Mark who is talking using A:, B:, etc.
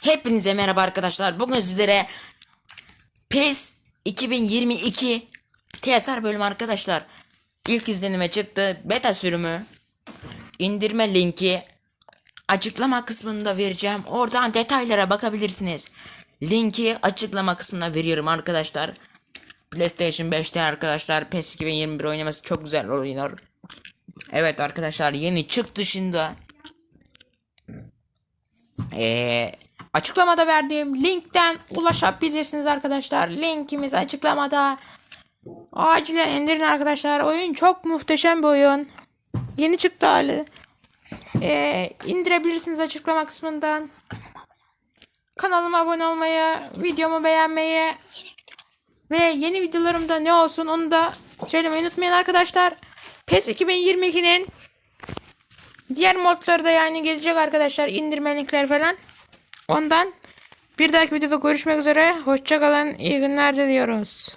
A: Hepinize merhaba arkadaşlar. Bugün sizlere PES 2022 TSR bölümü arkadaşlar. İlk izlenime çıktı. Beta sürümü. indirme linki açıklama kısmında vereceğim. Oradan detaylara bakabilirsiniz. Linki açıklama kısmına veriyorum arkadaşlar. PlayStation 5'te arkadaşlar PES 2021 oynaması çok güzel oynuyor. Evet arkadaşlar yeni çıktı şimdi. Ee, açıklamada verdiğim linkten ulaşabilirsiniz arkadaşlar. Linkimiz açıklamada. Acilen indirin arkadaşlar. Oyun çok muhteşem bir oyun. Yeni çıktı hali. Ee, indirebilirsiniz açıklama kısmından. Kanalıma abone olmayı, videomu beğenmeyi ve yeni videolarımda ne olsun onu da söylemeyi unutmayın arkadaşlar. PES 2022'nin Diğer modları da yani gelecek arkadaşlar. indirme falan. Ondan bir dahaki videoda görüşmek üzere. Hoşçakalın. İyi günler diliyoruz.